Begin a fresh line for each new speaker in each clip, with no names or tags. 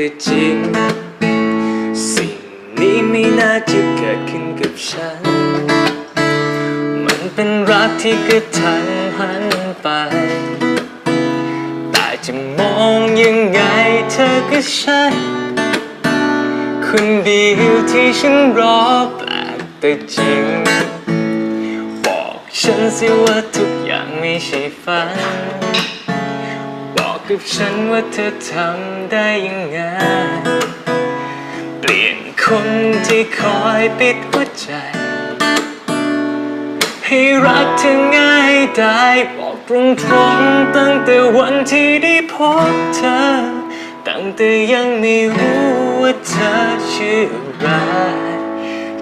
แต่จริง สิ่งนี้ไม่น่าจะเกิดขึ้นกับฉัน มันเป็นรักที่กระทันหันไป แต่จะมองยังไงเธอก็ใช่คนเดียวที่ฉันรอแปลกแต่จริง บอกฉันสิว่าทุกอย่างไม่ใช่ฝัน กับฉันว่าเธอทำได้ยังไง เปลี่ยนคนที่คอยปิดหัวใจ ให้รักเธอง่ายได้บอกตรงตรงๆตั้งแต่วันที่ได้พบเธอ ตั้งแต่ยังไม่รู้ว่าเธอชื่ออะไร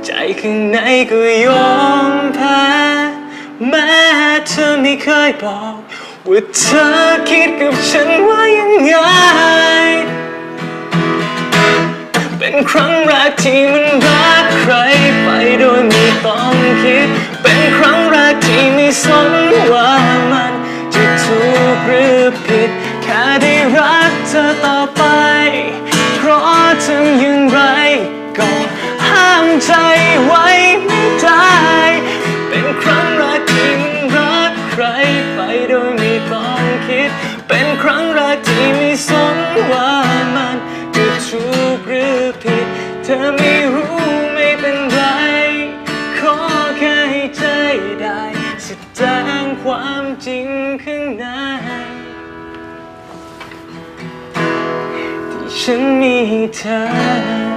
ใจข้างในก็ยอมแพ้แม้เธอไม่เคยบอกว่าเธอคิดกับฉัน เป็นครั้งแรกที่มันรักใครไปโดยไม่ต้องคิด เป็นครั้งแรกที่ไม่สนว่ามันจะถูกหรือผิด แค่ได้รักเธอต่อไป เพราะทำอย่างไรก็ห้ามใจไว้ไม่ได้ เป็นครั้งแรกที่มันรักใครไปโดยไม่ต้องคิด เป็นครั้งแรก เธอไม่รู้ไม่เป็นไร ขอแค่ให้ใจได้แสดงความจริงข้างในที่ฉันมีเธอ